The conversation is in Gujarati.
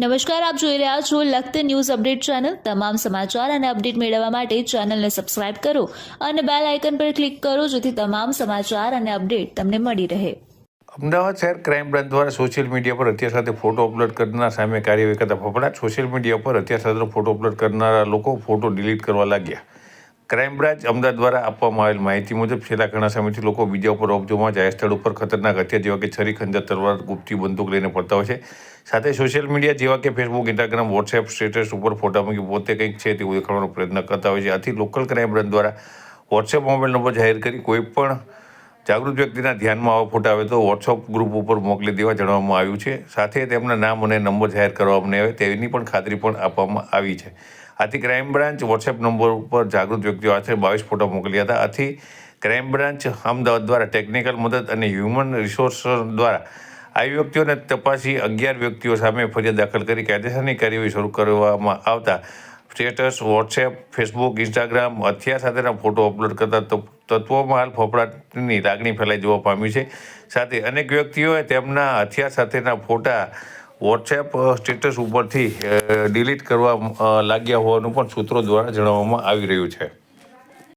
નમસ્કાર, આપ જોઈ રહ્યા છો લખત ન્યૂઝ અપડેટ ચેનલ. તમામ સમાચાર અને અપડેટ મેળવવા માટે ચેનલને સબસ્ક્રાઇબ કરો અને બેલ આઇકન પર ક્લિક કરો જેથી તમામ સમાચાર અને અપડેટ તમને મળી રહે. અમદાવાદ શહેર ક્રાઇમ બ્રાન્ચ દ્વારા સોશિયલ મીડિયા પર અત્યાર સાથે ફોટો અપલોડ કરનાર સામે કાર્યવાહી કરતા ફફડાટ સોશિયલ મીડિયા પર અત્યાર સાથે ફોટો અપલોડ કરનારા લોકો ફોટો ડિલીટ કરવા લાગ્યા. ક્રાઇમ બ્રાન્ચ અમદાવાદ દ્વારા આપવામાં આવેલ માહિતી મુજબ છેલ્લા ઘણા સમયથી લોકો બીજા ઉપર ઓબજોમાં જાહેર સ્થળ ઉપર ખતરનાક હથિયાર જેવા કે છરી, ખંજર, તલવાર, ગુપ્તી બંદૂક લઈને ફરતા હોય છે. સાથે સોશિયલ મીડિયા જેવા કે ફેસબુક, ઇન્સ્ટાગ્રામ, વોટ્સએપ સ્ટેટસ ઉપર ફોટા મૂકી પોતે કંઈક છે તેવું દેખાડવાનો પ્રયત્ન કરતા હોય છે. આથી લોકલ ક્રાઇમ બ્રાન્ચ દ્વારા વોટ્સએપ મોબાઈલ નંબર જાહેર કરી કોઈ પણ જાગૃત વ્યક્તિના ધ્યાનમાં આવા ફોટા આવે તો વોટ્સઅપ ગ્રુપ ઉપર મોકલી દેવા જણાવવામાં આવ્યું છે. સાથે તેમના નામ અને નંબર જાહેર કરવામાં આવે તેની પણ ખાતરી પણ આપવામાં આવી છે. આથી ક્રાઇમ બ્રાન્ચ વોટ્સએપ નંબર ઉપર જાગૃત વ્યક્તિઓ આશરે બાવીસ ફોટા મોકલ્યા હતા. આથી ક્રાઇમ બ્રાન્ચ અમદાવાદ દ્વારા ટેકનિકલ મદદ અને હ્યુમન રિસોર્સ દ્વારા આવી વ્યક્તિઓને તપાસી અગિયાર વ્યક્તિઓ સામે ફરિયાદ દાખલ કરી કાયદેસરની કાર્યવાહી શરૂ કરવામાં આવતા સ્ટેટસ, વોટ્સએપ, ફેસબુક, ઇન્સ્ટાગ્રામ હથિયાર સાથેના ફોટો અપલોડ કરતા તત્- તત્વોમાં હાલ ફફડાટની લાગણી ફેલાઈ જવા પામી છે. સાથે અનેક વ્યક્તિઓએ તેમના હથિયાર સાથેના ફોટા વોટ્સએપ સ્ટેટસ ઉપરથી ડિલીટ કરવા લાગ્યા હોવાનું પણ સૂત્રો દ્વારા જણાવવામાં આવી રહ્યું છે.